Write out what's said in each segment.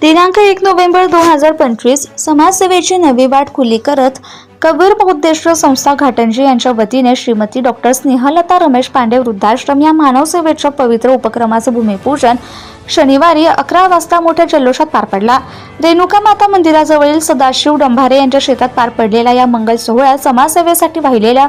दिनांक एक नोव्हेंबर दोन हजार पंचवीस समाजसेवेची नवी वाट खुली करत कबीर बौद्धेश्वर संस्था घाटंजी यांच्या वतीने श्रीमती डॉक्टर स्नेहलता रमेश पांडे वृद्धाश्रम या मानवसेवेच्या पवित्र उपक्रमाचं भूमिपूजन शनिवारी अकरा वाजता मोठ्या जल्लोषात पार पडला. रेणुका माता मंदिराजवळील सदाशिव डंभारे यांच्या शेतात पार पडलेल्या या मंगल सोहळ्यात समाजसेवेसाठी वाहिलेल्या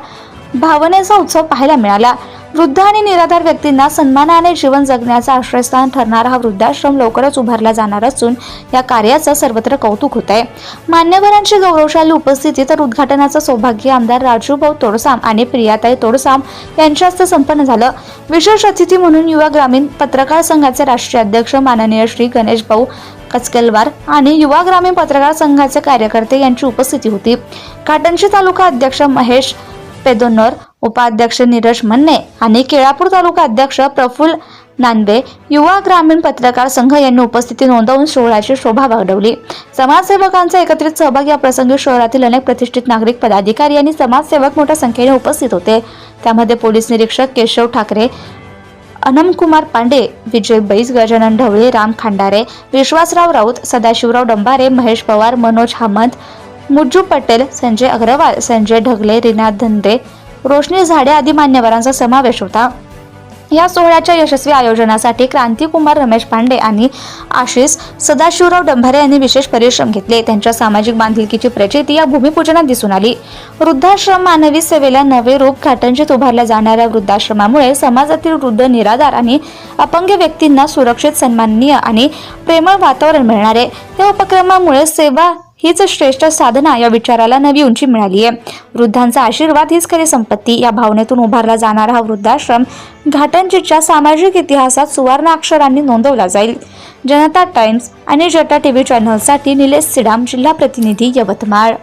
भावनेचा उत्सव पाहायला मिळाला. वृद्ध आणि निराधार व्यक्तींना सन्मानाने जीवन जगण्याचं आश्रयस्थान ठरणारा हा वृद्धाश्रम लवकरच उभारला जाणार असून या कार्याचं सर्वत्र कौतुक होत आहे मान्यवरांची गौरवशाली उपस्थिती तर उद्घाटनाचं सौभाग्य आमदार राजूभाऊ तोडसाम आणि प्रियाताई तोडसाम यांच्या हस्ते संपन्न झालं. विशेष अतिथी म्हणून युवा ग्रामीण पत्रकार संघाचे राष्ट्रीय अध्यक्ष माननीय श्री गणेश भाऊ कचकेलवार आणि युवा ग्रामीण पत्रकार संघाचे कार्यकर्ते यांची उपस्थिती होती. काटणशी तालुका अध्यक्ष महेश पेदोनर उपाध्यक्ष नीरज मन्ने आणि केळापूर तालुका अध्यक्ष प्रफुल्ल नांदे युवा ग्रामीण पत्रकार संघ यांनी उपस्थिती नोंदवून सोहळ्याची शोभा वाढवली. समाजसेवकांचा एकत्रित सहभाग या प्रसंगी शहरातील अनेक प्रतिष्ठित नागरिक पदाधिकारी आणि समाजसेवक मोठ्या संख्येने उपस्थित होते. त्यामध्ये पोलीस निरीक्षक केशव ठाकरे अनमकुमार पांडे विजय बैस गजानन ढवळे राम खांडारे विश्वासराव राऊत सदाशिवराव डंबारे महेश पवार मनोज हामंत मुज्जू पटेल संजय अग्रवाल संजय ढगले रिना धंदे रोशनी झाडे आदी मान्यवरांचा समावेश होता. या सोहळ्याच्या यशस्वी आयोजनासाठी क्रांतिकुमार रमेश पांडे आणि आशिष सदाशिवराव डंभारे यांनी विशेष परिश्रम घेतले. त्यांच्या सामाजिक बांधिलकीची प्रचिती या भूमिपूजनात दिसून आली. वृद्धाश्रम मानवी सेवेला नवे रूप घाटंजीत उभारल्या जाणाऱ्या वृद्धाश्रमामुळे समाजातील वृद्ध निराधार आणि अपंग व्यक्तींना सुरक्षित सन्माननीय आणि प्रेमळ वातावरण मिळणार. आहे या उपक्रमामुळे सेवा हीच श्रेष्ठ साधना या विचाराला नवी उंची मिळाली आहे. वृद्धांचा आशीर्वाद हीच खरी संपत्ती. या भावनेतून उभारला जाणारा हा वृद्धाश्रम घाटंजीच्या सामाजिक इतिहासात सुवर्ण अक्षरांनी नोंदवला जाईल. जनता टाइम्स आणि जटा टीव्ही चॅनलसाठी निलेश सिडाम जिल्हा प्रतिनिधी Yavatmal.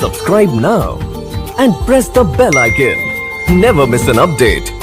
Subscribe now and press the bell icon never miss an update